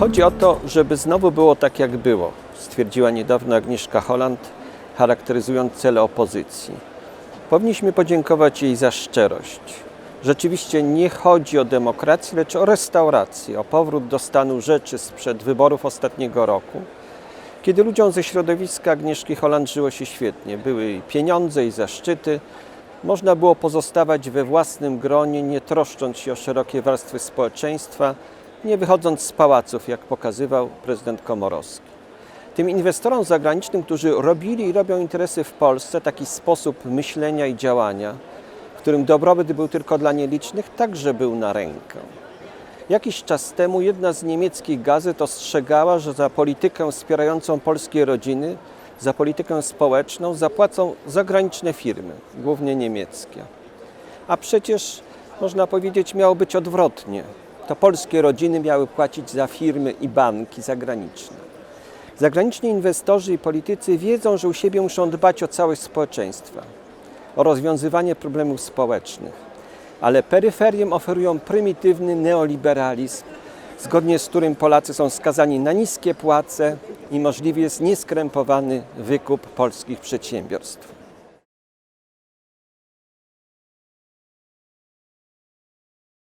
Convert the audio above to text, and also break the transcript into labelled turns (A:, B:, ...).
A: Chodzi o to, żeby znowu było tak, jak było, stwierdziła niedawno Agnieszka Holland, charakteryzując cele opozycji. Powinniśmy podziękować jej za szczerość. Rzeczywiście nie chodzi o demokrację, lecz o restaurację, o powrót do stanu rzeczy sprzed wyborów ostatniego roku, kiedy ludziom ze środowiska Agnieszki Holland żyło się świetnie. Były i pieniądze i zaszczyty. Można było pozostawać we własnym gronie, nie troszcząc się o szerokie warstwy społeczeństwa, nie wychodząc z pałaców, jak pokazywał prezydent Komorowski. Tym inwestorom zagranicznym, którzy robili i robią interesy w Polsce, taki sposób myślenia i działania, w którym dobrobyt był tylko dla nielicznych, także był na rękę. Jakiś czas temu jedna z niemieckich gazet ostrzegała, że za politykę wspierającą polskie rodziny, za politykę społeczną zapłacą zagraniczne firmy, głównie niemieckie. A przecież można powiedzieć, miało być odwrotnie. To polskie rodziny miały płacić za firmy i banki zagraniczne. Zagraniczni inwestorzy i politycy wiedzą, że u siebie muszą dbać o całość społeczeństwa, o rozwiązywanie problemów społecznych, ale peryferiem oferują prymitywny neoliberalizm, zgodnie z którym Polacy są skazani na niskie płace i możliwy jest nieskrępowany wykup polskich przedsiębiorstw.